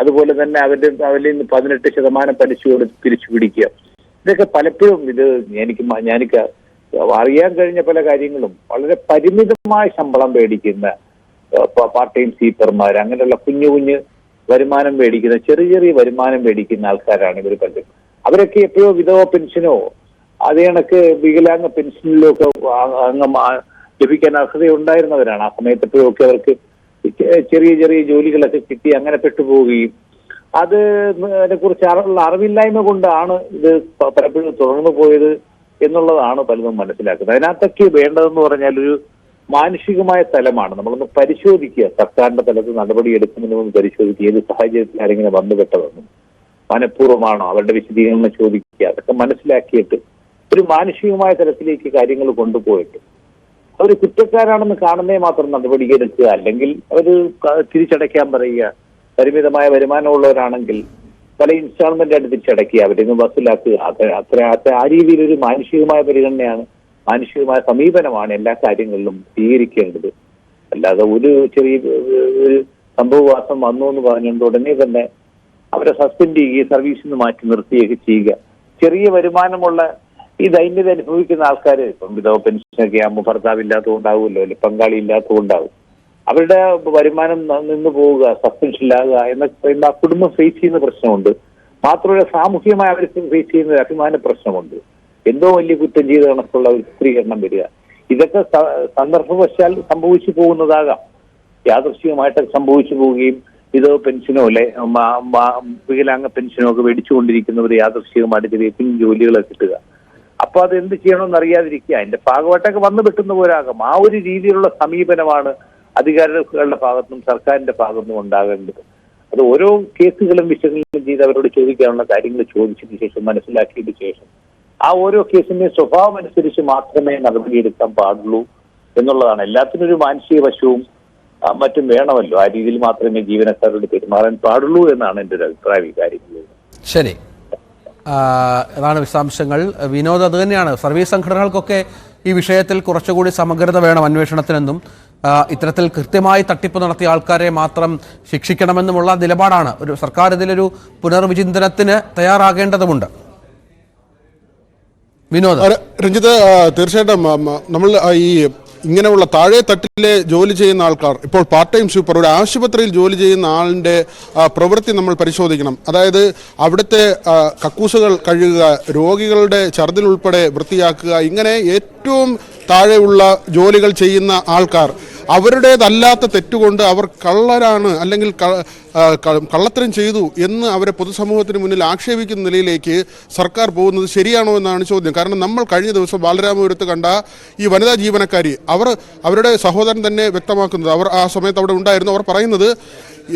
അതുപോലെ തന്നെ അവരുടെ അവരിൽ നിന്ന് പതിനെട്ട് ശതമാനം പലിശ കൊടുത്ത് തിരിച്ചു പിടിക്കുക. ഇതൊക്കെ പലപ്പോഴും ഇത് എനിക്ക് ഞാനിക്ക് അറിയാൻ കഴിഞ്ഞ പല കാര്യങ്ങളും വളരെ പരിമിതമായ ശമ്പളം മേടിക്കുന്ന പാർട്ട് ടൈം സ്വീപ്പർമാർ അങ്ങനെയുള്ള കുഞ്ഞു കുഞ്ഞ് വരുമാനം മേടിക്കുന്ന ചെറിയ ചെറിയ വരുമാനം മേടിക്കുന്ന ആൾക്കാരാണ് ഇവർ പലരും അവരൊക്കെ എപ്പോഴോ വിധവ പെൻഷനോ അതേ കണക്ക് വികലാംഗ പെൻഷനിലോ ഒക്കെ അംഗം ലഭിക്കാൻ അർഹതയുണ്ടായിരുന്നവരാണ്. ആ സമയത്ത് എപ്പോഴൊക്കെ അവർക്ക് ചെറിയ ചെറിയ ജോലികളൊക്കെ കിട്ടി അങ്ങനെ പെട്ടുപോവുകയും അത് അതിനെ കുറിച്ച് അറിവുള്ള അറിവില്ലായ്മ കൊണ്ടാണ് ഇത് പലപ്പോഴും തുടർന്നു പോയത് എന്നുള്ളതാണ് പലതും മനസ്സിലാക്കുന്നത്. അതിനകത്തൊക്കെ വേണ്ടതെന്ന് പറഞ്ഞാൽ ഒരു മാനുഷികമായ തലമാണ്. നമ്മളൊന്ന് പരിശോധിക്കുക. സർക്കാരിന്റെ തലത്തിൽ നടപടി എടുക്കുന്നതിന് പരിശോധിക്കുക. ഏത് സാഹചര്യത്തിൽ ആരെങ്കിലും വന്നുപെട്ടതെന്നും മനഃപൂർവമാണോ? അവരുടെ വിശദീകരണം ചോദിക്കുക. അതൊക്കെ മനസ്സിലാക്കിയിട്ട് ഒരു മാനുഷികമായ തലത്തിലേക്ക് കാര്യങ്ങൾ കൊണ്ടുപോയിട്ട് അവർ കുറ്റക്കാരാണെന്ന് കാണുന്നേ മാത്രം നടപടിയെടുക്കുക അല്ലെങ്കിൽ അവർ തിരിച്ചടയ്ക്കാൻ പറയുക. പരിമിതമായ വരുമാനമുള്ളവരാണെങ്കിൽ പല ഇൻസ്റ്റാൾമെന്റ് ആയിട്ട് തിരിച്ചടയ്ക്കുക. അവരിൽ ബസ്സിലാക്കുക. അത്ര അത്ര ആ രീതിയിലൊരു മാനുഷികമായ പരിഗണനയാണ് മാനുഷികമായ സമീപനമാണ് എല്ലാ കാര്യങ്ങളിലും സ്വീകരിക്കേണ്ടത്. അല്ലാതെ ഒരു ചെറിയ ഒരു സംഭവവാസം വന്നു എന്ന് പറഞ്ഞുകൊണ്ട് ഉടനെ തന്നെ അവരെ സസ്പെൻഡ് ചെയ്യുകയും സർവീസിൽ നിന്ന് മാറ്റി നിർത്തുകയൊക്കെ ചെയ്യുക. ചെറിയ വരുമാനമുള്ള ഈ ദൈന്യത അനുഭവിക്കുന്ന ആൾക്കാർ ഇപ്പം വിധവ പെൻഷനൊക്കെ ആകുമ്പോൾ ഭർത്താവ് ഇല്ലാത്തതുകൊണ്ടാവുമല്ലോ അല്ലെ പങ്കാളി ഇല്ലാത്തതുകൊണ്ടാവും അവരുടെ വരുമാനം നിന്ന് പോവുക സസ്പെൻഷനിലാകുക എന്ന പറയുമ്പോൾ ആ കുടുംബം ഫേസ് ചെയ്യുന്ന പ്രശ്നമുണ്ട്. മാത്രമല്ല സാമൂഹികമായി അവർ ഫേസ് ചെയ്യുന്ന അഭിമാന പ്രശ്നമുണ്ട്. എന്തോ വലിയ കുറ്റം ചെയ്ത കണക്കുള്ള ഒരു ചിത്രീകരണം വരിക. ഇതൊക്കെ സന്ദർഭവശാൽ സംഭവിച്ചു പോകുന്നതാകാം. യാദൃശ്ചികമായിട്ട് സംഭവിച്ചു പോവുകയും ഇത് പെൻഷനോ അല്ലെ വികലാംഗ പെൻഷനോ ഒക്കെ മേടിച്ചുകൊണ്ടിരിക്കുന്നവർ യാദൃശ്ചികമായിട്ട് ചെറിയ പിൻ ജോലികളൊക്കെ കിട്ടുക. അപ്പൊ അത് എന്ത് ചെയ്യണമെന്ന് അറിയാതിരിക്കുക. അതിന്റെ ഭാഗമായിട്ടൊക്കെ വന്നു പെട്ടെന്ന് പോരാകാം. ആ ഒരു രീതിയിലുള്ള സമീപനമാണ് അധികാരികളുടെ ഭാഗത്തും സർക്കാരിന്റെ ഭാഗത്തും ഉണ്ടാകേണ്ടത്. അത് ഓരോ കേസുകളും വിശകലനം ചെയ്ത് അവരോട് ചോദിക്കാനുള്ള കാര്യങ്ങൾ ചോദിച്ചതിന് ശേഷം മനസ്സിലാക്കിയതിന് ശേഷം ആ ഓരോ കേസിന്റെ സ്വഭാവം അനുസരിച്ച് മാത്രമേ നടപടിയെടുക്കാൻ പാടുള്ളൂ എന്നുള്ളതാണ്. എല്ലാത്തിനും ഒരു മാനസിക വശവും മറ്റും വേണമല്ലോ. ആ രീതിയിൽ മാത്രമേ ജീവനക്കാരോട് പെരുമാറാൻ പാടുള്ളൂ എന്നാണ് എന്റെ ഒരു അഭിപ്രായം ഈ കാര്യങ്ങളിൽ ശരി. അതാണ് വിശദാംശങ്ങൾ. വിനോദ് അത് തന്നെയാണ്. സർവീസ് സംഘടനകൾക്കൊക്കെ ഈ വിഷയത്തിൽ കുറച്ചുകൂടി സമഗ്രത വേണം അന്വേഷണത്തിനെന്നും ഇത്തരത്തിൽ കൃത്യമായി തട്ടിപ്പ് നടത്തിയ ആൾക്കാരെ മാത്രം ശിക്ഷിക്കണമെന്നുമുള്ള നിലപാടാണ്. ഒരു സർക്കാർ ഇതിലൊരു പുനർവിചിന്തനത്തിന് തയ്യാറാകേണ്ടതുമുണ്ട്. രഞ്ജിത്ത് തീർച്ചയായിട്ടും നമ്മൾ ഈ ഇങ്ങനെയുള്ള താഴെ തട്ടിലെ ജോലി ചെയ്യുന്ന ആൾക്കാർ ഇപ്പോൾ പാർട്ട് ടൈം സൂപ്പർ ഒരു ആശുപത്രിയിൽ ജോലി ചെയ്യുന്ന ആളിന്റെ പ്രവൃത്തി നമ്മൾ പരിശോധിക്കണം. അതായത് അവിടുത്തെ കക്കൂസുകൾ കഴുകുക രോഗികളുടെ ഛർദിൽ ഉൾപ്പെടെ വൃത്തിയാക്കുക ഇങ്ങനെ ഏറ്റവും താഴെയുള്ള ജോലികൾ ചെയ്യുന്ന ആൾക്കാർ അവരുടേതല്ലാത്ത തെറ്റുകൊണ്ട് അവർ കള്ളരാണ് അല്ലെങ്കിൽ കള്ളത്തരം ചെയ്തു എന്ന് അവരെ പൊതുസമൂഹത്തിന് മുന്നിൽ ആക്ഷേപിക്കുന്ന നിലയിലേക്ക് സർക്കാർ പോകുന്നത് ശരിയാണോ എന്നാണ് ചോദ്യം. കാരണം നമ്മൾ കഴിഞ്ഞ ദിവസം ബാലരാമപുരത്ത് കണ്ട ഈ വനിതാ ജീവനക്കാരി അവർ അവരുടെ സഹോദരൻ തന്നെ വ്യക്തമാക്കുന്നത് അവർ ആ സമയത്ത് അവിടെ ഉണ്ടായിരുന്നു. അവർ പറയുന്നത്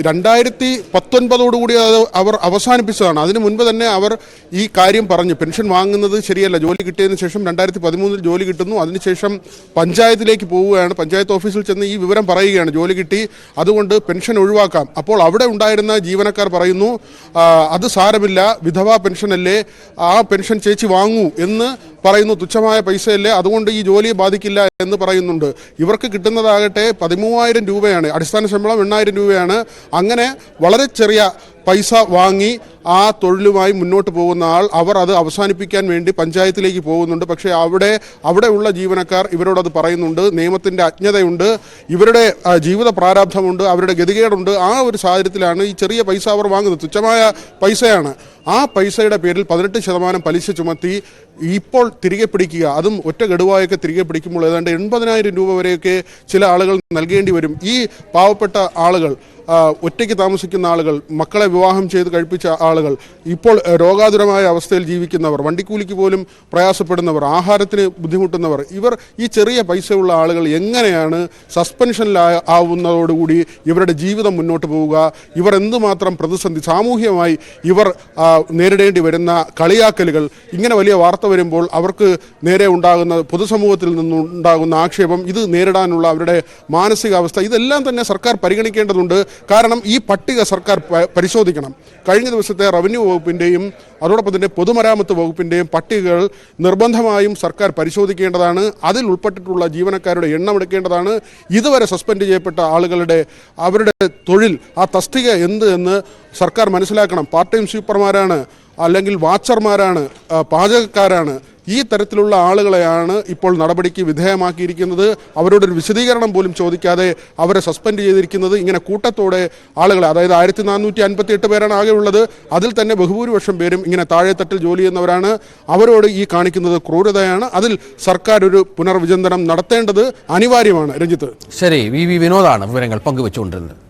രണ്ടായിരത്തി പത്തൊൻപതോടുകൂടി അത് അവർ അവസാനിപ്പിച്ചതാണ്. അതിനു മുൻപ് തന്നെ അവർ ഈ കാര്യം പറഞ്ഞു. പെൻഷൻ വാങ്ങുന്നത് ശരിയല്ല. ജോലി കിട്ടിയതിന് ശേഷം രണ്ടായിരത്തി പതിമൂന്നിൽ ജോലി കിട്ടുന്നു. അതിനുശേഷം പഞ്ചായത്തിലേക്ക് പോവുകയാണ്. പഞ്ചായത്ത് ഓഫീസിൽ ചെന്ന് ഈ വിവരം പറയുകയാണ്. ജോലി കിട്ടി അതുകൊണ്ട് പെൻഷൻ ഒഴിവാക്കാം. അപ്പോൾ അവിടെ ഉണ്ടായിരുന്ന ജീവനക്കാർ പറയുന്നു അത് സാരമില്ല വിധവാ പെൻഷനല്ലേ ആ പെൻഷൻ ചേച്ചി വാങ്ങൂ എന്ന് പറയുന്നു തുച്ഛമായ പൈസയല്ലേ അതുകൊണ്ട് ഈ ജോലിയെ ബാധിക്കില്ല എന്ന് പറയുന്നുണ്ട്. ഇവർക്ക് കിട്ടുന്നതാകട്ടെ പതിമൂവായിരം രൂപയാണ് അടിസ്ഥാന ശമ്പളം എണ്ണായിരം രൂപയാണ്. അങ്ങനെ വളരെ ചെറിയ പൈസ വാങ്ങി ആ തൊഴിലുമായി മുന്നോട്ട് പോകുന്ന ആൾ അവർ അത് അവസാനിപ്പിക്കാൻ വേണ്ടി പഞ്ചായത്തിലേക്ക് പോകുന്നുണ്ട്. പക്ഷേ അവിടെ അവിടെയുള്ള ജീവനക്കാർ ഇവരോടത് പറയുന്നുണ്ട്. നിയമത്തിന്റെ അജ്ഞതയുണ്ട്. ഇവരുടെ ജീവിത പ്രാരാബ്ധമുണ്ട്. അവരുടെ ഗതികേടുണ്ട്. ആ ഒരു സാഹചര്യത്തിലാണ് ഈ ചെറിയ പൈസ അവർ വാങ്ങുന്നത്. തുച്ഛമായ പൈസയാണ്. ആ പൈസയുടെ പേരിൽ പതിനെട്ട് ശതമാനം പലിശ ചുമത്തി ഇപ്പോൾ തിരികെ പിടിക്കുക. അതും ഒറ്റ ഗഡുവായൊക്കെ തിരികെ പിടിക്കുമ്പോൾ ഏതാണ്ട് എൺപതിനായിരം രൂപ വരെയൊക്കെ ചില ആളുകൾ നൽകേണ്ടി വരും. ഈ പാവപ്പെട്ട ആളുകൾ ഒറ്റയ്ക്ക് താമസിക്കുന്ന ആളുകൾ മക്കളെ വിവാഹം ചെയ്ത് കഴിപ്പിച്ച ആളുകൾ ഇപ്പോൾ രോഗാതുരമായ അവസ്ഥയിൽ ജീവിക്കുന്നവർ വണ്ടിക്കൂലിക്ക് പോലും പ്രയാസപ്പെടുന്നവർ ആഹാരത്തിന് ബുദ്ധിമുട്ടുന്നവർ ഇവർ ഈ ചെറിയ പൈസയുള്ള ആളുകൾ എങ്ങനെയാണ് സസ്പെൻഷനിലാ ആവുന്നതോടുകൂടി ഇവരുടെ ജീവിതം മുന്നോട്ട് പോവുക? ഇവർ എന്തുമാത്രം പ്രതിസന്ധി സാമൂഹ്യമായി ഇവർ നേരിടേണ്ടി വരുന്ന കളിയാക്കലുകൾ? ഇങ്ങനെ വലിയ വാർത്ത വരുമ്പോൾ അവർക്ക് നേരെ ഉണ്ടാകുന്ന പൊതുസമൂഹത്തിൽ നിന്നുണ്ടാകുന്ന ആക്ഷേപം ഇത് നേരിടാനുള്ള അവരുടെ മാനസികാവസ്ഥ ഇതെല്ലാം തന്നെ സർക്കാർ പരിഗണിക്കേണ്ടതുണ്ട്. കാരണം ഈ പട്ടിക സർക്കാർ പരിശോധിക്കണം. കഴിഞ്ഞ ദിവസത്തെ റവന്യൂ വകുപ്പിന്റെയും അതോടൊപ്പം തന്നെ പൊതുമരാമത്ത് വകുപ്പിന്റെയും പട്ടികകൾ നിർബന്ധമായും സർക്കാർ പരിശോധിക്കേണ്ടതാണ്. അതിൽ ഉൾപ്പെട്ടിട്ടുള്ള ജീവനക്കാരുടെ എണ്ണം എടുക്കേണ്ടതാണ്. ഇതുവരെ സസ്പെൻഡ് ചെയ്യപ്പെട്ട ആളുകളുടെ അവരുടെ തൊഴിൽ ആ തസ്തിക എന്ത് എന്ന് സർക്കാർ മനസ്സിലാക്കണം. പാർട്ട് ടൈം സ്വീപ്പർമാരാണ് അല്ലെങ്കിൽ വാച്ചർമാരാണ് പാചകക്കാരാണ്. ഈ തരത്തിലുള്ള ആളുകളെയാണ് ഇപ്പോൾ നടപടിക്ക് വിധേയമാക്കിയിരിക്കുന്നത്. അവരോടൊരു വിശദീകരണം പോലും ചോദിക്കാതെ അവരെ സസ്പെൻഡ് ചെയ്തിരിക്കുന്നത്. ഇങ്ങനെ കൂട്ടത്തോടെ ആളുകളെ അതായത് ആയിരത്തി നാനൂറ്റി അൻപത്തി എട്ട് പേരാണ് ആകെ ഉള്ളത്. അതിൽ തന്നെ ബഹുഭൂരിപക്ഷം പേരും ഇങ്ങനെ താഴെത്തട്ടിൽ ജോലി ചെയ്യുന്നവരാണ്. അവരോട് ഈ കാണിക്കുന്നത് ക്രൂരതയാണ്. അതിൽ സർക്കാർ ഒരു പുനർവിചിന്തനം നടത്തേണ്ടത് അനിവാര്യമാണ്. രഞ്ജിത്ത്. ശരി വി വി വിനോദാണ് വിവരങ്ങൾ പങ്കുവെച്ചുകൊണ്ടിരുന്നത്.